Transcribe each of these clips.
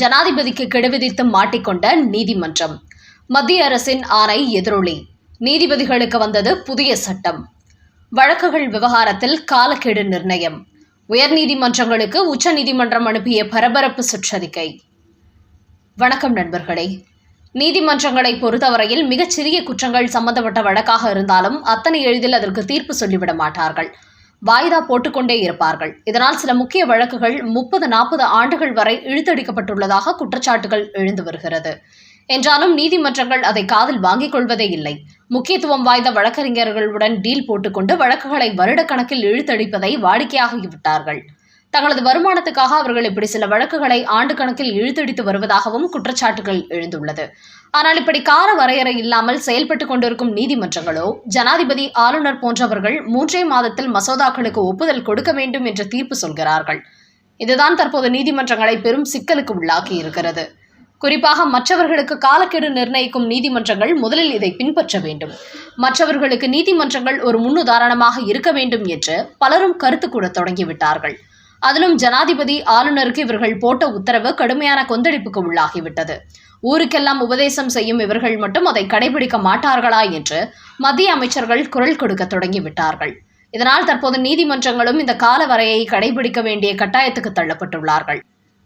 ஜனாதிபதிக்கு கெடு விதித்து மாட்டிக்கொண்ட நீதிமன்றம். மத்திய அரசின் ஆணை எதிரொலி. நீதிபதிகளுக்கு வந்தது புதிய சட்டம். வழக்குகள் விவகாரத்தில் காலக்கெடு நிர்ணயம். உயர்நீதிமன்றங்களுக்கு உச்சநீதிமன்றம் அனுப்பிய பரபரப்பு சுற்றறிக்கை. வணக்கம் நண்பர்களே. நீதிமன்றங்களை பொறுத்தவரையில் மிகச்சிறிய குற்றங்கள் சம்பந்தப்பட்ட வழக்காக இருந்தாலும் அத்தனை எளிதில் அதற்கு தீர்ப்பு சொல்லிவிட மாட்டார்கள். வாய்தா போட்டுக்கொண்டே இருப்பார்கள். இதனால் சில முக்கிய வழக்குகள் முப்பது நாற்பது ஆண்டுகள் வரை இழுத்தடிக்கப்பட்டுள்ளதாக குற்றச்சாட்டுகள் எழுந்து வருகிறது. என்றாலும் நீதிமன்றங்கள் அதை காதில் வாங்கிக் கொள்வதே இல்லை. முக்கியத்துவம் வாய்ந்த வழக்கறிஞர்களுடன் டீல் போட்டுக்கொண்டு வழக்குகளை வருடக்கணக்கில் இழுத்தடிப்பதை வாடிக்கையாகிவிட்டார்கள். தங்களது வருமானத்துக்காக அவர்கள் இப்படி சில வழக்குகளை ஆண்டு கணக்கில் இழுத்தடித்து வருவதாகவும் குற்றச்சாட்டுகள் எழுந்துள்ளது. ஆனால் இப்படி கால வரையறை இல்லாமல் செயல்பட்டுக் கொண்டிருக்கும் நீதிமன்றங்களோ ஜனாதிபதி ஆளுநர் போன்றவர்கள் மூன்றே மாதத்தில் மசோதாக்களுக்கு ஒப்புதல் கொடுக்க வேண்டும் என்ற தீர்ப்பு சொல்கிறார்கள். இதுதான் தற்போது நீதிமன்றங்களை பெரும் சிக்கலுக்கு உள்ளாக்கி இருக்கிறது. குறிப்பாக மற்றவர்களுக்கு காலக்கெடு நிர்ணயிக்கும் நீதிமன்றங்கள் முதலில் இதை பின்பற்ற வேண்டும். மற்றவர்களுக்கு நீதிமன்றங்கள் ஒரு முன்னுதாரணமாக இருக்க வேண்டும் என்று பலரும் கருத்து கூட தொடங்கிவிட்டார்கள் அதிலும் ஜனாதிபதி ஆளுநருக்கு இவர்கள் போட்ட உத்தரவு கடுமையான கொந்தளிப்புக்கு உள்ளாகிவிட்டது. ஊருக்கெல்லாம் உபதேசம் செய்யும் இவர்கள் மட்டும் அதை கடைபிடிக்க மாட்டார்களா என்று மத்திய அமைச்சர்கள் குரல் கொடுக்க தொடங்கிவிட்டார்கள். இதனால் தற்போது நீதிமன்றங்களும் இந்த கால வரையை கடைபிடிக்க வேண்டிய கட்டாயத்துக்கு தள்ளப்பட்டுள்ளார்கள்.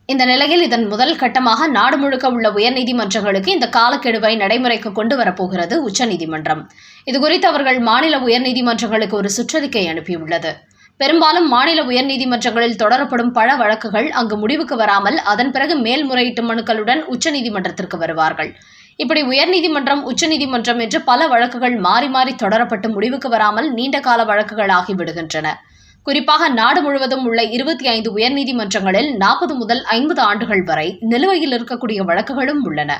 இந்த நிலையில் இதன் முதல் கட்டமாக நாடு முழுக்க உள்ள உயர்நீதிமன்றங்களுக்கு இந்த காலக்கெடுவை நடைமுறைக்கு கொண்டு வரப்போகிறது உச்சநீதிமன்றம் இதுகுறித்து அவர்கள் மாநில உயர்நீதிமன்றங்களுக்கு ஒரு சுற்றறிக்கை அனுப்பியுள்ளது. பெரும்பாலும் மாநில உயர்நீதிமன்றங்களில் தொடரப்படும் பல வழக்குகள் அங்கு முடிவுக்கு வராமல் அதன் பிறகு மேல்முறையீட்டு மனுக்களுடன் உச்சநீதிமன்றத்திற்கு வருவார்கள். இப்படி உயர்நீதிமன்றம் உச்சநீதிமன்றம் என்று பல வழக்குகள் மாறி மாறி தொடரப்பட்டு முடிவுக்கு வராமல் நீண்ட கால வழக்குகள் குறிப்பாக நாடு முழுவதும் உள்ள இருபத்தி ஐந்து உயர்நீதிமன்றங்களில் நாற்பது முதல் ஐம்பது ஆண்டுகள் வரை நிலுவையில் இருக்கக்கூடிய வழக்குகளும் உள்ளன.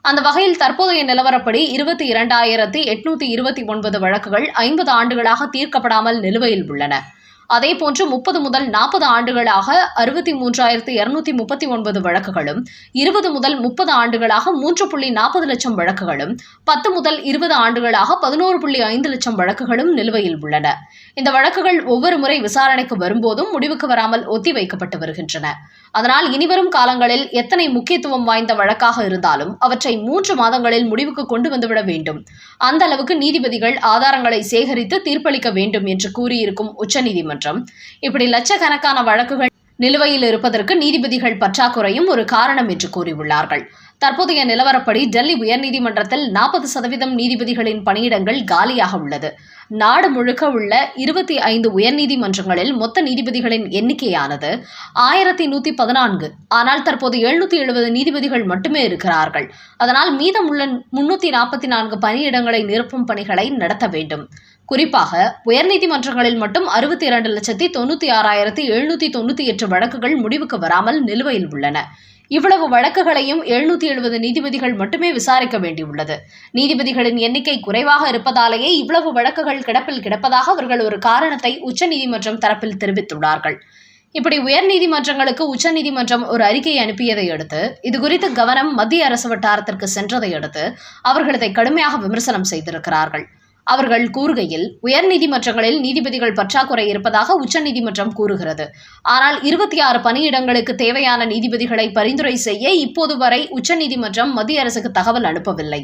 அந்த வகையில் தற்போதைய நிலவரப்படி இருபத்தி இரண்டாயிரத்தி எட்நூத்தி இருபத்தி ஒன்பது வழக்குகள் ஐம்பது ஆண்டுகளாக தீர்க்கப்படாமல் நிலுவையில் உள்ளன. அதேபோன்று முப்பது முதல் நாற்பது ஆண்டுகளாக அறுபத்தி மூன்றாயிரத்து இருநூத்தி முப்பத்தி ஒன்பது வழக்குகளும் இருபது முதல் முப்பது ஆண்டுகளாக மூன்று புள்ளி நாற்பது லட்சம் வழக்குகளும் பத்து முதல் இருபது ஆண்டுகளாக பதினோரு புள்ளி ஐந்து லட்சம் வழக்குகளும் நிலுவையில் உள்ளன. இந்த வழக்குகள் ஒவ்வொரு முறை விசாரணைக்கு வரும்போதும் முடிவுக்கு வராமல் ஒத்திவைக்கப்பட்டு வருகின்றன. அதனால் இனிவரும் காலங்களில் எத்தனை முக்கியத்துவம் வாய்ந்த வழக்காக இருந்தாலும் அவற்றை மூன்று மாதங்களில் முடிவுக்கு கொண்டு வந்துவிட வேண்டும். அந்த அளவுக்கு நீதிபதிகள் ஆதாரங்களை சேகரித்து தீர்ப்பளிக்க வேண்டும் என்று கூறியிருக்கும் உச்சநீதிமன்றம். இப்படி லட்சக்கணக்கான வழக்குகள் நிலுவையில் இருப்பதற்கு நீதிபதிகள் பற்றாக்குறையும் ஒரு காரணம் என்று கூறியுள்ளார்கள். தற்போதைய நிலவரப்படி டெல்லி உயர்நீதிமன்றத்தில் நாற்பது சதவீதம் நீதிபதிகளின் பணியிடங்கள் காலியாக உள்ளது. நாடு முழுக்க உள்ள இருபத்தி ஐந்து உயர்நீதிமன்றங்களில் மொத்த நீதிபதிகளின் எண்ணிக்கையானது ஆயிரத்தி நூத்தி பதினான்கு. ஆனால் தற்போது எழுநூத்தி எழுபது நீதிபதிகள் மட்டுமே இருக்கிறார்கள். அதனால் மீதமுள்ள முன்னூத்தி நாற்பத்தி நான்கு பணியிடங்களை நிரப்பும் பணிகளை நடத்த வேண்டும். குறிப்பாக உயர்நீதிமன்றங்களில் மட்டும் அறுபத்தி இரண்டு லட்சத்தி தொண்ணூத்தி ஆறாயிரத்தி எழுநூத்தி தொண்ணூத்தி எட்டு வழக்குகள் முடிவுக்கு வராமல் நிலுவையில் உள்ளன. இவ்வளவு வழக்குகளையும் எழுநூத்தி எழுபது நீதிபதிகள் மட்டுமே விசாரிக்க வேண்டியுள்ளது. நீதிபதிகளின் எண்ணிக்கை குறைவாக இருப்பதாலேயே இவ்வளவு வழக்குகள் கிடப்பில் கிடப்பதாக அவர்கள் ஒரு காரணத்தை உச்சநீதிமன்றம் தரப்பில் தெரிவித்துள்ளார்கள். இப்படி உயர்நீதிமன்றங்களுக்கு உச்சநீதிமன்றம் ஒரு அறிக்கையை அனுப்பியதை அடுத்து இதுகுறித்து கவனம் மத்திய அரசு வட்டாரத்திற்கு சென்றதை அடுத்து அவர்கள் இதை கடுமையாக விமர்சனம் செய்திருக்கிறார்கள். அவர்கள் கூறுகையில் உயர்நீதிமன்றங்களில் நீதிபதிகள் பற்றாக்குறை இருப்பதாக உச்சநீதிமன்றம் கூறுகிறது. ஆனால் இருபத்தி ஆறு பணியிடங்களுக்கு தேவையான நீதிபதிகளை பரிந்துரை செய்ய இப்போது வரை உச்சநீதிமன்றம் மத்திய அரசுக்கு தகவல் அனுப்பவில்லை.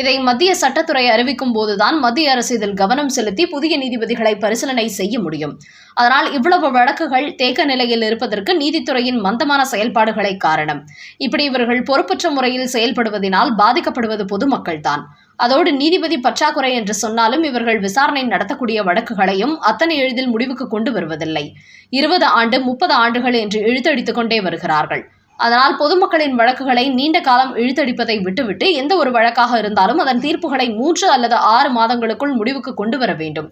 இதை மத்திய சட்டத்துறை அறிவிக்கும் போதுதான் மத்திய அரசு இதில் கவனம் செலுத்தி புதிய நீதிபதிகளை பரிசீலனை செய்ய முடியும். அதனால் இவ்வளவு வழக்குகள் தேக்க நிலையில் இருப்பதற்கு நீதித்துறையின் மந்தமான செயல்பாடுகளை காரணம். இப்படி இவர்கள் பொறுப்பற்ற முறையில் செயல்படுவதனால் பாதிக்கப்படுவது பொதுமக்கள்தான். அதோடு நீதிபதி பற்றாக்குறை என்று சொன்னாலும் இவர்கள் விசாரணை நடத்தக்கூடிய வழக்குகளையும் அத்தனை எளிதில் முடிவுக்கு கொண்டு வருவதில்லை. இருபது ஆண்டு முப்பது ஆண்டுகள் என்று இழுத்தடித்துக் கொண்டே வருகிறார்கள். அதனால் பொதுமக்களின் வழக்குகளை நீண்ட காலம் இழுத்தடிப்பதை விட்டுவிட்டு எந்த ஒரு வழக்காக இருந்தாலும் அதன் தீர்ப்புகளை மூன்று அல்லது ஆறு மாதங்களுக்குள் முடிவுக்கு கொண்டு வர வேண்டும்.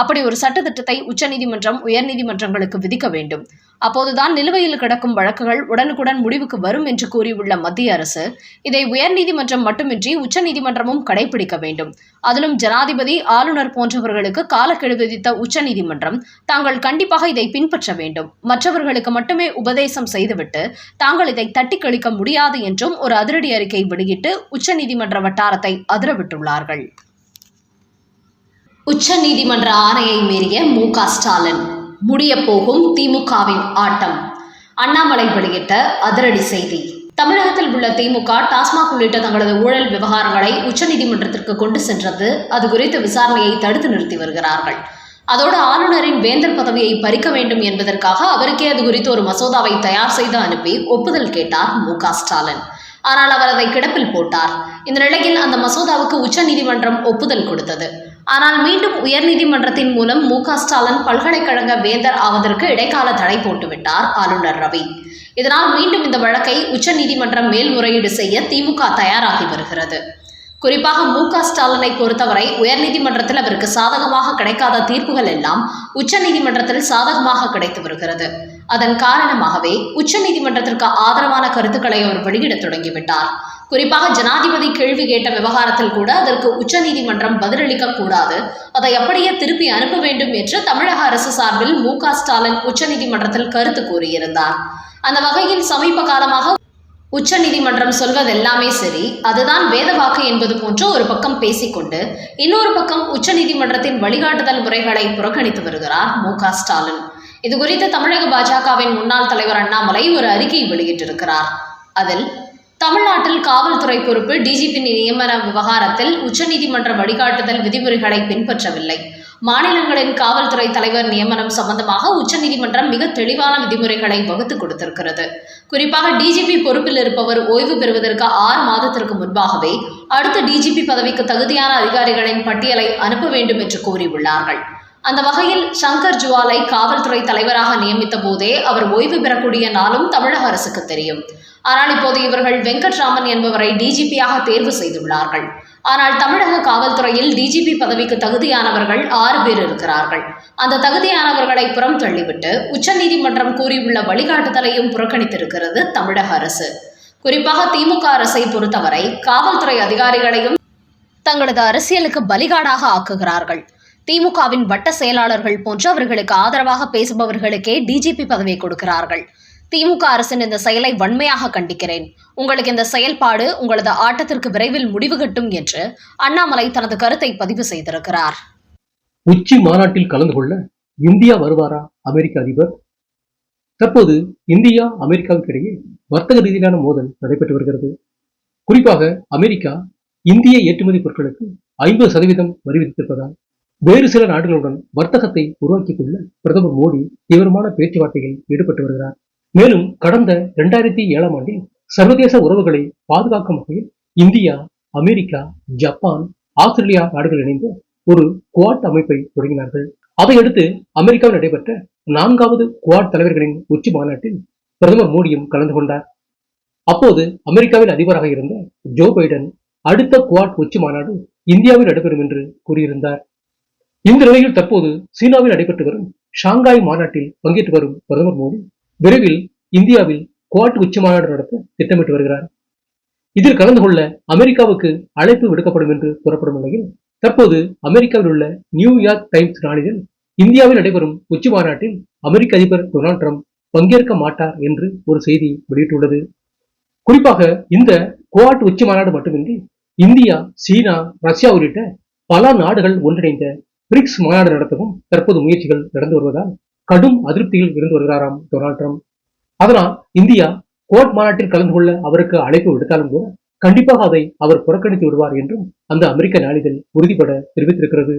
அப்படி ஒரு சட்டத்திட்டத்தை உச்சநீதிமன்றம் உயர்நீதிமன்றங்களுக்கு விதிக்க வேண்டும். அப்போதுதான் நிலுவையில் கிடக்கும் வழக்குகள் உடனுக்குடன் முடிவுக்கு வரும் என்று கூறியுள்ள மத்திய அரசு இதை உயர்நீதிமன்றம் மட்டுமின்றி உச்சநீதிமன்றமும் கடைபிடிக்க வேண்டும். அதிலும் ஜனாதிபதி ஆளுநர் போன்றவர்களுக்கு காலக்கெடு விதித்த உச்சநீதிமன்றம் தாங்கள் கண்டிப்பாக இதை பின்பற்ற வேண்டும். மற்றவர்களுக்கு மட்டுமே உபதேசம் செய்துவிட்டு தாங்கள் இதை தட்டி கழிக்க முடியாது என்றும் ஒரு அதிரடி அறிக்கை வெளியிட்டு உச்சநீதிமன்ற வட்டாரத்தை அதிரவிட்டுள்ளார்கள். உச்ச நீதிமன்ற ஆணையை மீறிய மு க ஸ்டாலின். முடிய போகும் திமுகவின் ஆட்டம். அண்ணாமலை வெளியிட்ட அதிரடி செய்தி. தமிழகத்தில் உள்ள திமுக டாஸ்மாக் உள்ளிட்ட தங்களது ஊழல் விவகாரங்களை உச்சநீதிமன்றத்திற்கு கொண்டு சென்றது. அது குறித்த விசாரணையை தடுத்து நிறுத்தி வருகிறார்கள். அதோடு ஆளுநரின் வேந்தர் பதவியை பறிக்க வேண்டும் என்பதற்காக அவருக்கே அது குறித்து ஒரு மசோதாவை தயார் செய்து அனுப்பி ஒப்புதல் கேட்டார் மு க ஸ்டாலின். ஆனால் அவர் அதை கிடப்பில் போட்டார். இந்த நிலையில் அந்த மசோதாவுக்கு உச்சநீதிமன்றம் ஒப்புதல் கொடுத்தது. ஆனால் மீண்டும் உயர்நீதிமன்றத்தின் மூலம் மு க ஸ்டாலின் பல்கலைக்கழக வேந்தர் ஆவதற்கு இடைக்கால தடை போட்டுவிட்டார் ஆளுநர் ரவி. இதனால் மீண்டும் இந்த வழக்கை உச்சநீதிமன்றம் மேல்முறையீடு செய்ய திமுக தயாராகி வருகிறது. குறிப்பாக மு க ஸ்டாலினை பொறுத்தவரை உயர்நீதிமன்றத்தில் அவருக்கு சாதகமாக கிடைக்காத தீர்ப்புகள் எல்லாம் உச்சநீதிமன்றத்தில் சாதகமாக கிடைத்து வருகிறது. அதன் காரணமாகவே உச்சநீதிமன்றத்திற்கு ஆதரவான கருத்துக்களை அவர் வெளியிட தொடங்கிவிட்டார். குறிப்பாக ஜனாதிபதி கேள்வி கேட்ட விவகாரத்தில் கூட அதற்கு உச்சநீதிமன்றம் பதிலளிக்க கூடாது. அதை அப்படியே திருப்பி அனுப்ப வேண்டும் என்று தமிழக அரசு சார்பில் மு க ஸ்டாலின் உச்சநீதிமன்றத்தில் கருத்து கூறியிருந்தார். அந்த வகையில் சமீப காலமாக உச்சநீதிமன்றம் சொல்வதெல்லாமே சரி. அதுதான் வேதவாக்கு என்பது போன்று ஒரு பக்கம் பேசிக்கொண்டு இன்னொரு பக்கம் உச்சநீதிமன்றத்தின் வழிகாட்டுதல் முறைகளை புறக்கணித்து வருகிறார் மு க ஸ்டாலின். இது குறித்து தமிழக பாஜகவின் முன்னாள் தலைவர் அண்ணாமலை ஒரு அறிக்கை வெளியிட்டிருக்கிறார். அதில் தமிழ்நாட்டில் காவல்துறை பொறுப்பு டிஜிபி நியமன விவகாரத்தில் உச்சநீதிமன்ற வழிகாட்டுதல் விதிமுறைகளை பின்பற்றவில்லை. மாநிலங்களின் காவல்துறை தலைவர் நியமனம் சம்பந்தமாக உச்சநீதிமன்றம் மிக தெளிவான விதிமுறைகளை வகுத்து கொடுத்திருக்கிறது. குறிப்பாக டிஜிபி பொறுப்பில் இருப்பவர் ஓய்வு பெறுவதற்கு ஆறு மாதத்திற்கு முன்பாகவே அடுத்த டிஜிபி பதவிக்கு தகுதியான அதிகாரிகளின் பட்டியலை அனுப்ப வேண்டும் என்று கூறியுள்ளார்கள். அந்த வகையில் சங்கர் ஜுவாலை காவல்துறை தலைவராக நியமித்த போதே அவர் ஓய்வு பெறக்கூடிய நாளும் தமிழக அரசுக்கு தெரியும். ஆனால் இப்போது இவர்கள் வெங்கட்ராமன் என்பவரை டிஜிபியாக தேர்வு செய்துள்ளார்கள். ஆனால் தமிழக காவல்துறையில் டிஜிபி பதவிக்கு தகுதியானவர்கள் ஆறு பேர் இருக்கிறார்கள். அந்த தகுதியானவர்களை புறம் தள்ளிவிட்டு உச்சநீதிமன்றம் கூறியுள்ள வழிகாட்டுதலையும் புறக்கணித்திருக்கிறது தமிழக அரசு. குறிப்பாக திமுக அரசை பொறுத்தவரை காவல்துறை அதிகாரிகளையும் தங்களது அரசியலுக்கு பலிகாடாக ஆக்குகிறார்கள். திமுகவின் வட்ட செயலாளர்கள் போன்று அவர்களுக்கு ஆதரவாக பேசுபவர்களுக்கே டிஜிபி பதவி கொடுக்கிறார்கள். திமுக அரசின் இந்த செயலை வன்மையாக கண்டிக்கிறேன். உங்களுக்கு இந்த செயல்பாடு உங்களது ஆட்டத்திற்கு விரைவில் முடிவு கட்டும் என்று அண்ணாமலை தனது கருத்தை பதிவு செய்திருக்கிறார். உச்சி மாநாட்டில் கலந்து கொள்ள இந்தியா வருவாரா? அமெரிக்க அதிபர்? தற்போது இந்தியா அமெரிக்காவுக்கு இடையே வர்த்தக ரீதியிலான மோதல் நடைபெற்று வருகிறது. குறிப்பாக அமெரிக்கா இந்திய ஏற்றுமதி பொருட்களுக்கு ஐம்பது சதவீதம் வரி விதித்திருப்பதால் வேறு சில நாடுகளுடன் வர்த்தகத்தை உருவாக்கிக் கொள்ள பிரதமர் மோடி தீவிரமான பேச்சுவார்த்தையில் ஈடுபட்டு வருகிறார். மேலும் கடந்த இரண்டாயிரத்தி ஏழாம் ஆண்டில் சர்வதேச உறவுகளை பாதுகாக்கும் வகையில் இந்தியா அமெரிக்கா ஜப்பான் ஆஸ்திரேலியா நாடுகள் இணைந்து ஒரு குவாட் அமைப்பை தொடங்கினார்கள். அதையடுத்து அமெரிக்காவில் நடைபெற்ற நான்காவது குவாட் தலைவர்களின் உச்சி மாநாட்டில் பிரதமர் மோடியும் கலந்து கொண்டார். அப்போது அமெரிக்காவில் அதிபராக இருந்த ஜோ பைடன் அடுத்த குவாட் உச்சி மாநாடு இந்தியாவில் நடைபெறும் என்று கூறியிருந்தார். இந்த நிலையில் தற்போது சீனாவில் நடைபெற்று வரும் ஷாங்காய் மாநாட்டில் பங்கேற்று வரும் பிரதமர் மோடி விரைவில் இந்தியாவில் குவாட் உச்சி மாநாடு நடத்த திட்டமிட்டு வருகிறார். இதில் கலந்து கொள்ள அமெரிக்காவுக்கு அழைப்பு விடுக்கப்படும் என்று கூறப்படும் நிலையில் தற்போது அமெரிக்காவில் உள்ள நியூயார்க் டைம்ஸ் நாளிதழ் இந்தியாவில் நடைபெறும் உச்சி மாநாட்டில் அமெரிக்க அதிபர் டொனால்ட் ட்ரம்ப் பங்கேற்க மாட்டார் என்று ஒரு செய்தி வெளியிட்டுள்ளது. குறிப்பாக இந்த குவாட் உச்சி மாநாடு மட்டுமின்றி இந்தியா சீனா ரஷ்யா உள்ளிட்ட பல நாடுகள் ஒன்றிணைந்த பிரிக்ஸ் மாநாடு நடத்தவும் தற்போது முயற்சிகள் நடந்து வருவதால் கடும் அதிருப்தியில் இருந்து வருகிறாராம் டொனால்ட் ட்ரம்ப். அதனால் இந்தியா கோட் மாநாட்டில் கலந்து கொள்ள அவருக்கு அழைப்பு விடுத்தாலும் கூட கண்டிப்பாக அதை அவர் புறக்கணித்து விடுவார் என்றும் அந்த அமெரிக்க நாளிதழ் உறுதிபட தெரிவித்திருக்கிறது.